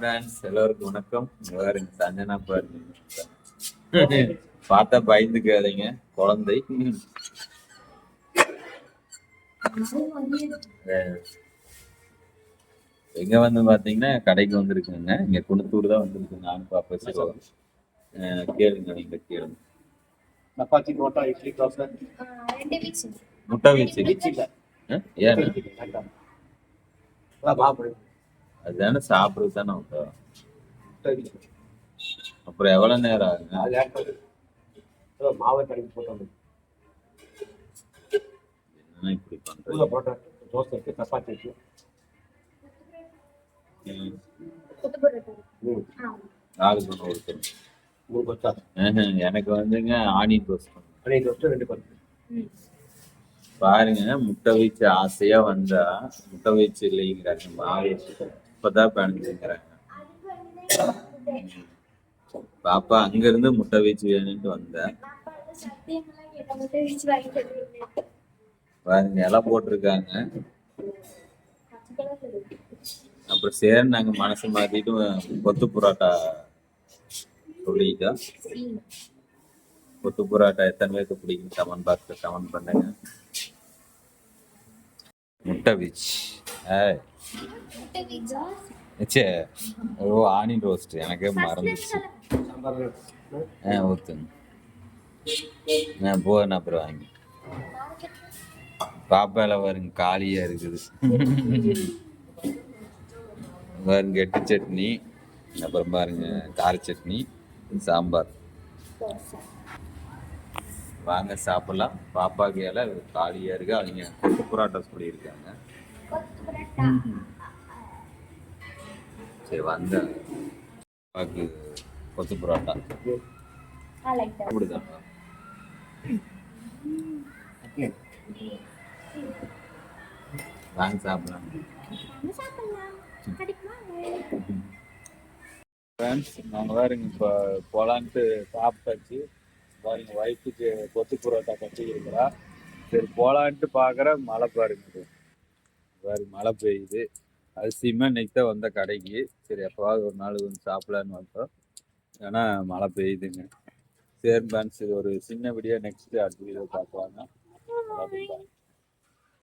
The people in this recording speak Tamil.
ஃப்ரெண்ட்ஸ் எல்லோருக்கும் வணக்கம். பாருங்க சஞ்சனா பாருங்க பார்த்தா பயந்துக்காதீங்க குழந்தை. அஹ் எங்க வந்து பாத்தீங்கன்னா கடைக்கு வந்திருக்குங்க. இங்க குணத்தூர் தான் வந்திருக்கு நானும் பாப்பா அஹ் கேளுங்க நீங்க கேளுங்க. சப்பாத்தி புரோட்டா இட்லி தோசை. முட்டை வீச்சு ஏன்? அதுதானே சாப்பிடுறது தானே முட்டை அப்புறம் எவ்வளவு நேரம் ஆகுங்க மாவை கடைக்கு போட்டு வந்து என்ன இப்படி பூஜை பண்றீங்க புரோட்டா தோசை இருக்கு சப்பாத்தி இருக்கு. ஆளுக்கு ஒருத்தர் மூணு கொத்தா எனக்கு வந்துங்க ஆனியன் பண்ணுங்க. அன்னைக்கு தோசை ரெண்டு கொத்து பாருங்க முட்டை வச்சு ஆசையா வந்தா முட்டை வச்சு இல்லைங்கிறாங்க மாவு. இப்பதான் பிணைஞ்சுங்கிறாங்க பாப்பா அங்க இருந்து முட்டை வீச்சு வேணும்னு வந்தேன் சத்தியமெல்லாம் பாருங்க இலை போட்டிருக்காங்க. அப்புறம் சரி நாங்க மனசு மாத்திட்டு கொத்து புரோட்டா சொல்லிட்டோம் கொத்து புரோட்டா எத்தனை பேருக்கு பிடிக்கும்? கமெண்ட் பாக்ஸ்ல கமெண்ட் பண்ணுங்க. முட்டை வீச் ச்சே ஓ ஆனியன் ரோஸ்ட் எனக்கே மறந்துச்சு சாம்பார் ஆ ஊத்துங்க. நான் போன அப்புறம் வாங்கி. பாப்பால வருங்க காலியா இருக்குது. பாருங்க எட்டு சட்னி. அப்புறம் பாருங்க கார சட்னி சாம்பார். வாங்க சாப்பிடலாம். பாப்பாக்கு எல்லாம் காலியா இருக்கு. அவங்க கொத்து புரோட்டா சொல்லியிருக்காங்க. சரி வந்த பாப்பாக்கு கொத்து புரோட்டா. I like that. அப்படிதான். வாங்க சாப்பிடலாம். ஃப்ரெண்ட்ஸ் நாங்கள் பாருங்க இப்போ போலான்ட்டு சாப்பிட்டாச்சு. பாருங்க வயிற்றுக்கு கொத்து புரோட்டா கட்டிக்கிறா சரி போலான்ட்டு பார்க்குற மழை பாருங்க. பாருங்க மழை பெய்யுது. அரிசியுமே இன்னைக்கு தான் வந்த கடைக்கு. சரி எப்போவாவது ஒரு நாள் வந்து சாப்பிடலான்னு வந்தோம். ஏன்னா மழை பெய்யுதுங்க. சரி பேன்ஸ் இது ஒரு சின்ன வீடியோ நெக்ஸ்ட் அடுத்த வீடியோ பார்க்கலாங்க